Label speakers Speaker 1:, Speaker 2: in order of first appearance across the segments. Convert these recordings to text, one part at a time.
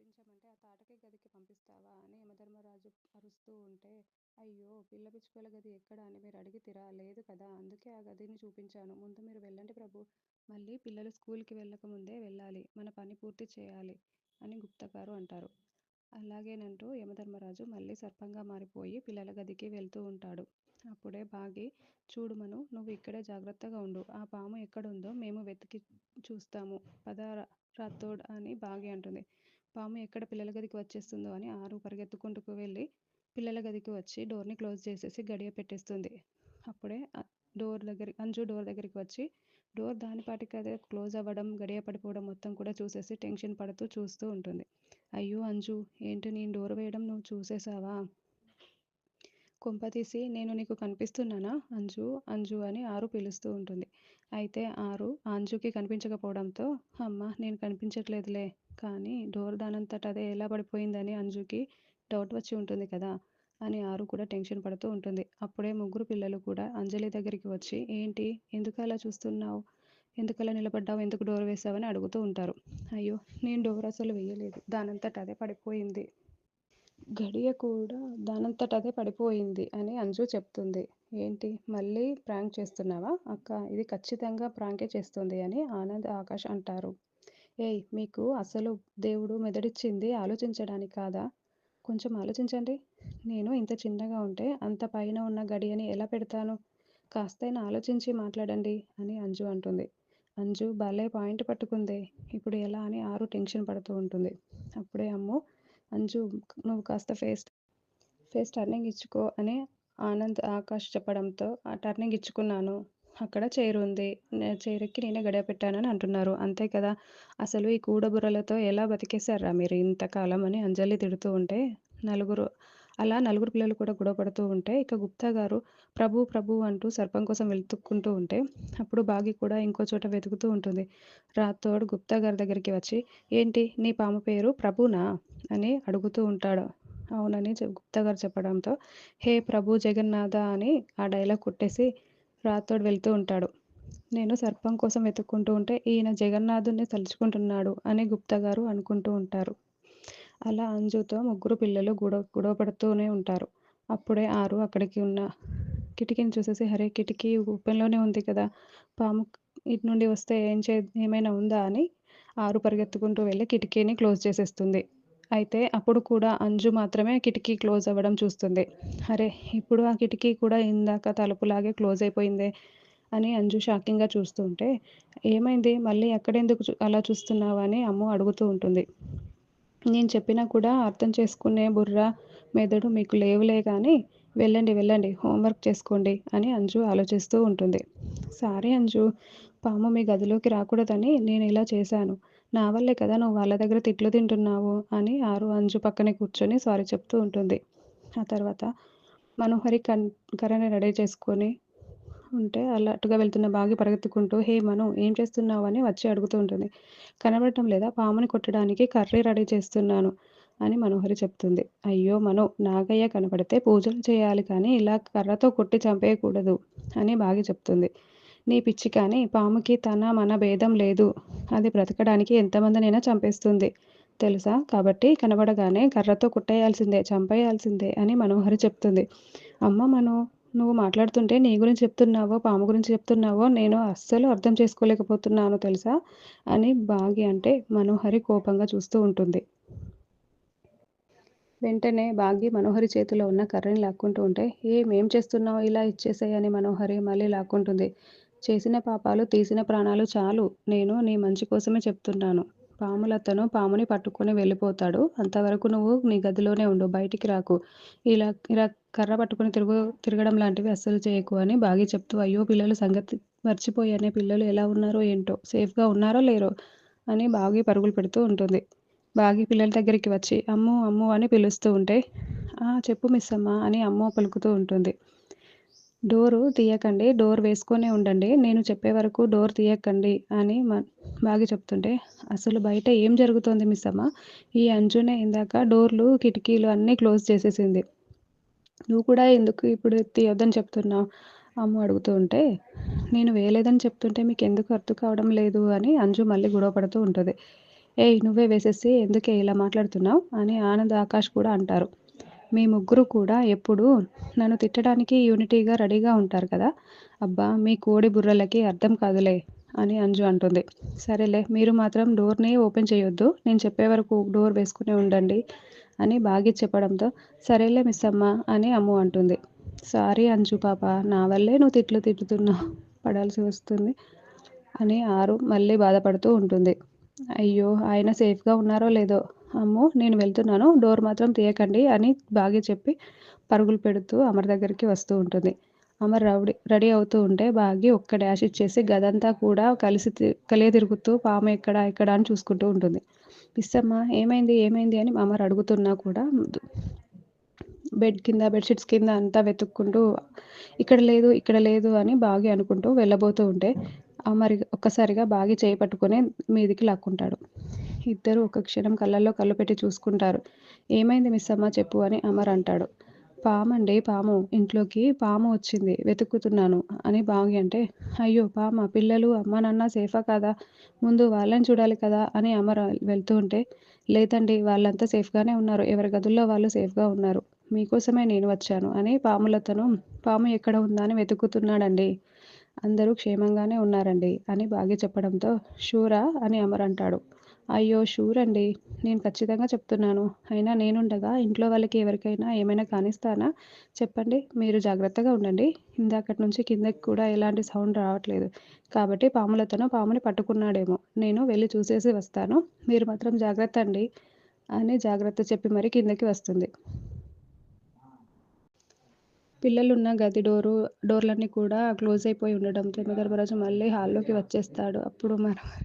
Speaker 1: పంపించమంటే ఆ తాటకి గదికి పంపిస్తావా అని యమధర్మరాజు అరుస్తూ ఉంటే అయ్యో పిల్ల పిచ్చుకల గది ఎక్కడ అని మీరు అడిగితిరా? లేదు కదా అందుకే ఆ గదిని చూపించాను. ముందు మీరు వెళ్ళండి ప్రభు. మళ్ళీ పిల్లలు స్కూల్కి వెళ్ళకముందే వెళ్ళాలి. మన పని పూర్తి చేయాలి అని గుప్తగారు అంటారు. అలాగేనంటూ యమధర్మరాజు మళ్ళీ సర్పంగా మారిపోయి పిల్లల గదికి వెళ్తూ ఉంటాడు. అప్పుడే బాగి చూడుమను నువ్వు ఇక్కడే జాగ్రత్తగా ఉండు. ఆ పాము ఎక్కడుందో మేము వెతికి చూస్తాము. పద రాథోడ్ అని బాగి అంటుంది. పాము ఎక్కడ పిల్లల గదికి వచ్చేస్తుందో అని ఆరు పరిగెత్తుకుంటూ వెళ్ళి పిల్లల గదికి వచ్చి డోర్ని క్లోజ్ చేసేసి గడియ పెట్టేస్తుంది. అప్పుడే డోర్ దగ్గర అంజు డోర్ దగ్గరికి వచ్చి డోర్ దానిపాటికి అదే క్లోజ్ అవ్వడం గడియ పడిపోవడం మొత్తం కూడా చూసేసి టెన్షన్ పడుతూ చూస్తూ ఉంటుంది. అయ్యో అంజు ఏంటి నేను డోర్ వేయడం నువ్వు చూసేసావా? కొంపతీసి నేను నీకు కనిపిస్తున్నానా? అంజు అంజు అని ఆరు పిలుస్తూ ఉంటుంది. అయితే ఆరు అంజుకి కనిపించకపోవడంతో అమ్మ నేను కనిపించట్లేదులే. కానీ డోర్ దానంతట అదే ఎలా పడిపోయిందని అంజుకి డౌట్ వచ్చి ఉంటుంది కదా అని ఆరు కూడా టెన్షన్ పడుతూ ఉంటుంది. అప్పుడే ముగ్గురు పిల్లలు కూడా అంజలి దగ్గరికి వచ్చి ఏంటి? ఎందుకు అలా చూస్తున్నావు? ఎందుకలా నిలబడ్డావు? ఎందుకు డోర్ వేసావని అడుగుతూ ఉంటారు. అయ్యో నేను డోర్ అసలు వేయలేదు. దానంతట అదే పడిపోయింది. గడియ కూడా దానంతట అదే పడిపోయింది అని అంజు చెప్తుంది. ఏంటి? మళ్ళీ ప్రాంక్ చేస్తున్నావా? అక్క ఇది ఖచ్చితంగా ప్రాంకే చేస్తుంది అని ఆనంద్ ఆకాష్ అంటారు. ఏయ్ మీకు అసలు దేవుడు మెదడిచ్చింది ఆలోచించడానికి కాదా? కొంచెం ఆలోచించండి. నేను ఇంత చిన్నగా ఉంటే అంత పైన ఉన్న గడియని ఎలా పెడతాను? కాస్తైనా ఆలోచించి మాట్లాడండి అని అంజు అంటుంది. అంజు భలే పాయింట్ పట్టుకుందే. ఇప్పుడు ఎలా అని ఆరు టెన్షన్ పడుతూ ఉంటుంది. అప్పుడే అమ్ము అంజు నువ్వు కాస్త ఫేస్ ఫేస్ టర్నింగ్ ఇచ్చుకో అని ఆనంద్ ఆకాష్ చెప్పడంతో ఆ టర్నింగ్ ఇచ్చుకున్నాను. అక్కడ చైర్ ఉంది. చైర్ ఎక్కి నేనే గడియ పెట్టానని అంటున్నారు. అంతే కదా? అసలు ఈ కూడబుర్రలతో ఎలా బతికేశారా మీరు ఇంతకాలం? అని అంజలి తిడుతూ ఉంటే నలుగురు అలా నలుగురు పిల్లలు కూడా గొడవపడుతూ ఉంటే ఇక గుప్తా గారు ప్రభు ప్రభు అంటూ సర్పం కోసం వెతుక్కుంటూ ఉంటే అప్పుడు బాగి కూడా ఇంకో చోట వెతుకుతూ ఉంటుంది. రాథోడ్ గుప్తా గారి దగ్గరికి వచ్చి ఏంటి? నీ పాము పేరు ప్రభునా? అని అడుగుతూ ఉంటాడు. అవునని గుప్తా గారు చెప్పడంతో హే ప్రభు జగన్నాథ అని ఆ డైలాగ్ కొట్టేసి రాథోడ్ వెళ్తూ ఉంటాడు. నేను సర్పం కోసం వెతుక్కుంటూ ఉంటే ఈయన జగన్నాథుని తలుచుకుంటున్నాడు అని గుప్తా గారు అనుకుంటూ ఉంటారు. అలా అంజుతో ముగ్గురు పిల్లలు గొడవ గొడవ పడుతూనే ఉంటారు. అప్పుడే ఆరు అక్కడికి ఉన్న కిటికీని చూసేసి హరే కిటికీ ఓపెన్లోనే ఉంది కదా పాము ఇటు నుండి వస్తే ఏం చే ఏమైనా ఉందా? అని ఆరు పరిగెత్తుకుంటూ వెళ్ళి కిటికీని క్లోజ్ చేసేస్తుంది. అయితే అప్పుడు కూడా అంజు మాత్రమే కిటికీ క్లోజ్ అవ్వడం చూస్తుంది. అరే ఇప్పుడు ఆ కిటికీ కూడా ఇందాక తలుపులాగే క్లోజ్ అయిపోయిందే అని అంజు షాకింగ్గా చూస్తుంటే ఏమైంది? మళ్ళీ ఎక్కడెందుకు అలా చూస్తున్నావు? అని అమ్ము అడుగుతూ ఉంటుంది. నేను చెప్పినా కూడా అర్థం చేసుకునే బుర్ర మెదడు మీకు లేవులే కానీ వెళ్ళండి వెళ్ళండి హోంవర్క్ చేసుకోండి అని అంజు ఆలోచిస్తూ ఉంటుంది. సారీ అంజు పాము మీ గదిలోకి రాకూడదని నేను ఇలా చేశాను. నా వల్లే కదా నువ్వు వాళ్ళ దగ్గర తిట్లు తింటున్నావు అని ఆరు అంజు పక్కనే కూర్చొని సారీ చెప్తూ ఉంటుంది. ఆ తర్వాత మనోహరి కన్ కర్రని రెడీ చేసుకొని ఉంటే అలర్ట్గా వెళ్తున్న బాగి పరిగెత్తుకుంటూ హే మను ఏం చేస్తున్నావు? అని వచ్చి అడుగుతూ ఉంటుంది. కనబడటం లేదా? పాముని కొట్టడానికి కర్రీ రెడీ చేస్తున్నాను అని మనోహరి చెప్తుంది. అయ్యో మను నాగయ్య కనపడితే పూజలు చేయాలి కానీ ఇలా కర్రతో కొట్టి చంపేయకూడదు అని బాగి చెప్తుంది. నీ పిచ్చి కానీ పాముకి తన మన భేదం లేదు. అది బ్రతకడానికి ఎంతమందినైనా చంపేస్తుంది. తెలుసా? కాబట్టి కనబడగానే కర్రతో కుట్టేయాల్సిందే చంపేయాల్సిందే అని మనోహరి చెప్తుంది. అమ్మ మను నువ్వు మాట్లాడుతుంటే నీ గురించి చెప్తున్నావో పాము గురించి చెప్తున్నావో నేను అస్సలు అర్థం చేసుకోలేకపోతున్నాను తెలుసా? అని బాగి అంటే మనోహరి కోపంగా చూస్తూ ఉంటుంది. వెంటనే బాగి మనోహరి చేతిలో ఉన్న కర్రని లాక్కుంటూ ఉంటే ఏమేం చేస్తున్నావు ఇలా ఇచ్చేసేయని మనోహరి మళ్ళీ లాక్కుంటుంది. చేసిన పాపాలు తీసిన ప్రాణాలు చాలు. నేను నీ మంచి కోసమే చెప్తున్నాను. పాములతను పాముని పట్టుకొని వెళ్ళిపోతాడు. అంతవరకు నువ్వు నీ గదిలోనే ఉండు బయటికి రాకు. ఇలా ఇలా కర్ర పట్టుకొని తిరుగు తిరగడం లాంటివి అస్సలు చేయకు అని బాగి చెప్తూ అయ్యో పిల్లలు సంగతి మర్చిపోయానే పిల్లలు ఎలా ఉన్నారో ఏంటో సేఫ్గా ఉన్నారో లేరో అని బాగి పరుగులు పెడుతూ ఉంటుంది. బాగి పిల్లల దగ్గరికి వచ్చి అమ్ము అమ్ము అని పిలుస్తూ ఉంటే చెప్పు మిస్ అమ్మ అని అమ్మ పలుకుతూ ఉంటుంది. డోరు తీయకండి డోర్ వేసుకొనే ఉండండి. నేను చెప్పే వరకు డోర్ తీయకండి అని బాగా చెప్తుంటే అసలు బయట ఏం జరుగుతోంది మిస్ అమ్మ? ఈ అంజునే ఇందాక డోర్లు కిటికీలు అన్నీ క్లోజ్ చేసేసింది. నువ్వు కూడా ఎందుకు ఇప్పుడు తీయొద్దని చెప్తున్నావు? అమ్మ అడుగుతూ ఉంటే నేను వేయలేదని చెప్తుంటే మీకు ఎందుకు అర్థం కావడం లేదు అని అంజు మళ్ళీ గొడవ పడుతూ ఉంటుంది. ఏయ్ నువ్వే వేసేసి ఎందుకే ఇలా మాట్లాడుతున్నావు? అని ఆనంద్ ఆకాష్ కూడా అంటారు. మీ ముగ్గురు కూడా ఎప్పుడు నన్ను తిట్టడానికి యూనిటీగా రెడీగా ఉంటారు కదా. అబ్బా మీ కోడి బుర్రలకి అర్థం కాదులే అని అంజు అంటుంది. సరేలే మీరు మాత్రం డోర్ని ఓపెన్ చేయొద్దు. నేను చెప్పే వరకు డోర్ వేసుకుని ఉండండి అని బాగి చెప్పడంతో సరేలే మిస్ అమ్మ అని అమ్ము అంటుంది. సారీ అంజు పాప నా వల్లే నువ్వు తిట్లు తిట్టుతున్నావు పడాల్సి వస్తుంది అని ఆరు మళ్ళీ బాధపడుతూ ఉంటుంది. అయ్యో ఆయన సేఫ్గా ఉన్నారో లేదో అమ్మో నేను వెళ్తున్నాను. డోర్ మాత్రం తీయకండి అని బాగి చెప్పి పరుగులు పెడుతూ అమర్ దగ్గరికి వస్తూ ఉంటుంది. అమర్ రౌడీ రెడీ అవుతూ ఉంటే బాగి ఒక్క డాష్ ఇచ్చేసి గదంతా కూడా కలిసి కలియ తిరుగుతూ పాము ఎక్కడ ఎక్కడ అని చూసుకుంటూ ఉంటుంది. పిస్తమ్మ ఏమైంది ఏమైంది అని అమర్ అడుగుతున్నా కూడా బెడ్ కింద బెడ్షీట్స్ కింద అంతా వెతుక్కుంటూ ఇక్కడ లేదు ఇక్కడ లేదు అని బాగి అనుకుంటూ వెళ్ళబోతూ ఉంటే అమర్ ఒక్కసారిగా బాగి చేయి పట్టుకొని మీదికి లాక్కుంటాడు. ఇద్దరు ఒక క్షణం కళ్ళల్లో కళ్ళు పెట్టి చూసుకుంటారు. ఏమైంది మిస్ అమ్మ చెప్పు అని అమర్ అంటాడు. పామండి పాము. ఇంట్లోకి పాము వచ్చింది. వెతుక్కుతున్నాను అని బాగి అంటే అయ్యో పామ పిల్లలు అమ్మ నాన్న సేఫా కాదా? ముందు వాళ్ళని చూడాలి కదా అని అమర్ వెళ్తూ ఉంటే లేదండి వాళ్ళంతా సేఫ్గానే ఉన్నారు. ఎవరి గదుల్లో వాళ్ళు సేఫ్గా ఉన్నారు. మీకోసమే నేను వచ్చాను అని పాములతను పాము ఎక్కడ ఉందా అని వెతుకుతున్నాడండి అందరూ క్షేమంగానే ఉన్నారండి అని బాగి చెప్పడంతో షూరా అని అమర్ అంటాడు. అయ్యో షూర్ అండి. నేను ఖచ్చితంగా చెప్తున్నాను. అయినా నేనుండగా ఇంట్లో వాళ్ళకి ఎవరికైనా ఏమైనా కానిస్తానా? చెప్పండి. మీరు జాగ్రత్తగా ఉండండి. ఇందాకటి నుంచి కిందకి కూడా ఎలాంటి సౌండ్ రావట్లేదు. కాబట్టి పాములతోనో పాముని పట్టుకున్నాడేమో. నేను వెళ్ళి చూసేసి వస్తాను. మీరు మాత్రం జాగ్రత్త అండి అని జాగ్రత్త చెప్పి మరి కిందకి వస్తుంది. పిల్లలున్న గది డోరు డోర్లన్నీ కూడా క్లోజ్ అయిపోయి ఉండడంతో ధర్మరాజు మళ్ళీ హాల్లోకి వచ్చేస్తాడు. అప్పుడు మనం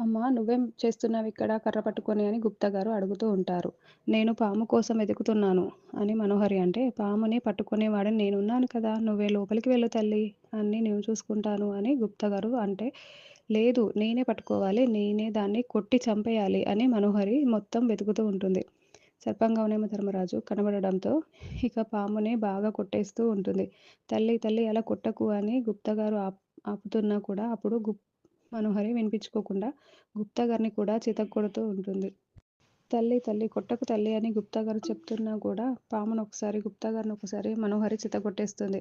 Speaker 1: అమ్మా నువ్వేం చేస్తున్నావు ఇక్కడ కర్ర పట్టుకొని అని గుప్తా గారు అడుగుతూ ఉంటారు. నేను పాము కోసం వెతుకుతున్నాను అని మనోహరి అంటే పాముని పట్టుకునేవాడని నేనున్నాను కదా నువ్వే లోపలికి వెళ్ళు తల్లి అన్ని నేను చూసుకుంటాను అని గుప్తా గారు అంటే లేదు నేనే పట్టుకోవాలి నేనే దాన్ని కొట్టి చంపేయాలి అని మనోహరి మొత్తం వెతుకుతూ ఉంటుంది. సర్పంగవనేమ ధర్మరాజు కనబడడంతో ఇక పాముని బాగా కొట్టేస్తూ ఉంటుంది. తల్లి తల్లి అలా కొట్టకు అని గుప్తా గారు ఆపుతున్నా కూడా అప్పుడు గుప్ మనోహరి వినిపించుకోకుండా గుప్తా గారిని కూడా చితక్కొడుతూ ఉంటుంది. తల్లి తల్లి కొట్టకు తల్లి అని గుప్తా గారు చెప్తున్నా కూడా పామును ఒకసారి గుప్తా గారిని ఒకసారి మనోహరి చితకొట్టేస్తుంది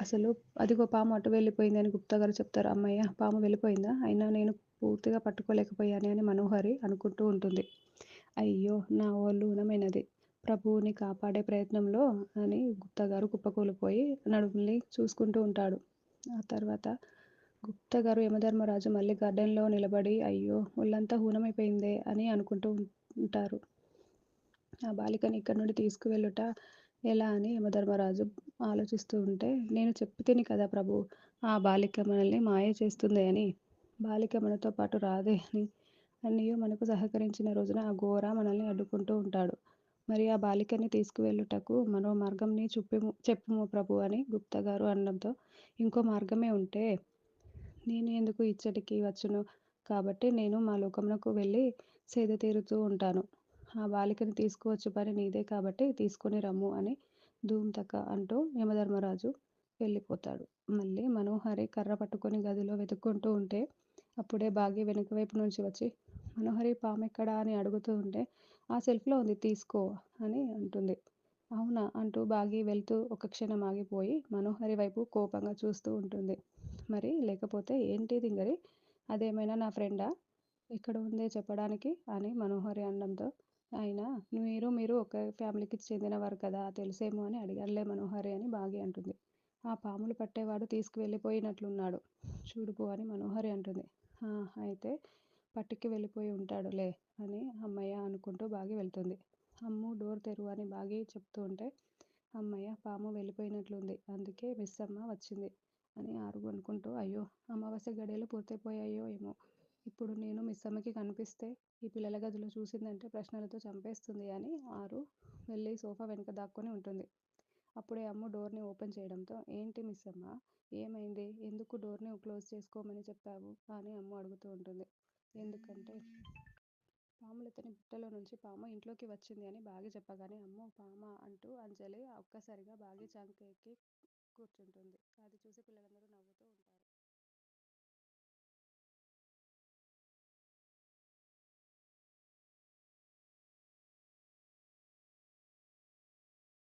Speaker 1: అసలు అదిగో పాము అటు వెళ్ళిపోయింది అని గుప్తా గారు చెప్తారు. అమ్మయ్య పాము వెళ్ళిపోయిందా? అయినా నేను పూర్తిగా పట్టుకోలేకపోయాను అని మనోహరి అనుకుంటూ ఉంటుంది. అయ్యో నా ఓళ్ళు ఊనమైనది. ప్రభువుని కాపాడే ప్రయత్నంలో అని గుప్తా గారు కుప్పకూలిపోయి నడుముల్ని చూసుకుంటూ ఉంటాడు. ఆ తర్వాత గుప్తా గారు యమధర్మరాజు మళ్ళీ గార్డెన్లో నిలబడి అయ్యో ఒళ్ళంతా హూనమైపోయిందే అని అనుకుంటూ ఉంటారు. ఆ బాలికని ఇక్కడి నుండి తీసుకువెళ్ళుట ఎలా అని యమధర్మరాజు ఆలోచిస్తూ ఉంటే నేను చెప్పితేని కదా ప్రభు ఆ బాలిక మనల్ని మాయ చేస్తుంది అని. బాలిక మనతో పాటు రాదే అని. అన్నయ్యో మనకు సహకరించిన రోజున ఆ ఘోర మనల్ని అడ్డుకుంటూ ఉంటాడు. మరి ఆ బాలికని తీసుకువెళ్ళుటకు మరో మార్గంని చూపిము చెప్పుము ప్రభు అని గుప్తా గారు అనడంతో ఇంకో మార్గమే ఉంటే నేను ఎందుకు ఇచ్చటికి వచ్చును? కాబట్టి నేను మా లోకమునకు వెళ్ళి సేద తీరుతూ ఉంటాను. ఆ బాలికని తీసుకువచ్చు పని నీదే కాబట్టి తీసుకొని రమ్ము అని ధూమ్తక అంటూ యమధర్మరాజు వెళ్ళిపోతాడు. మళ్ళీ మనోహరి కర్ర పట్టుకొని గదిలో వెతుక్కుంటూ ఉంటే అప్పుడే బాగి వెనుక వైపు నుంచి వచ్చి మనోహరి పాము ఎక్కడా? అని అడుగుతూ ఉంటే ఆ సెల్ఫ్లో ఉంది తీసుకో అని అంటుంది. అవునా? అంటూ బాగి వెళ్తూ ఒక క్షణం ఆగిపోయి మనోహరి వైపు కోపంగా చూస్తూ ఉంటుంది. మరి లేకపోతే ఏంటి దింగరి అదేమైనా నా ఫ్రెండా? ఇక్కడ ఉందే చెప్పడానికి అని మనోహరి అనడంతో అయినా మీరు మీరు ఒక ఫ్యామిలీకి చెందినవారు కదా తెలిసేమో అని అడిగారులే మనోహరి అని బాగి అంటుంది. ఆ పాములు పట్టేవాడు తీసుకువెళ్ళిపోయినట్లున్నాడు. చూడుపు అని మనోహరి అంటుంది. అయితే పట్టుకి వెళ్ళిపోయి ఉంటాడులే అని అమ్మయ్య అనుకుంటూ బాగి వెళ్తుంది. అమ్ము డోర్ తెరువు అని బాగి చెప్తూ ఉంటే అమ్మయ్య పాము వెళ్ళిపోయినట్లుంది. అందుకే మిస్ అమ్మ వచ్చింది. అని ఆరు అనుకుంటూ అయ్యో అమావాస్య గడియలు పూర్తయిపోయాయో ఏమో. ఇప్పుడు నేను మిస్ అమ్మకి కనిపిస్తే ఈ పిల్లల గదిలో చూసిందంటే ప్రశ్నలతో చంపేస్తుంది అని ఆరు వెళ్ళి సోఫా వెనుక దాక్కొని ఉంటుంది. అప్పుడే అమ్ము డోర్ని ఓపెన్ చేయడంతో ఏంటి మిస్ అమ్మ ఏమైంది? ఎందుకు డోర్ని క్లోజ్ చేసుకోమని చెప్పావు? అని అమ్ము అడుగుతూ ఉంటుంది. ఎందుకంటే పాములతని బుట్టలో నుంచి పాము ఇంట్లోకి వచ్చింది అని బాగి చెప్పగానే అమ్మో పామ అంటూ అంజలి ఒక్కసారిగా బాగి చంకెక్కి కూర్చుంటుంది. అది చూసి పిల్లలందరూ నవ్వుతూ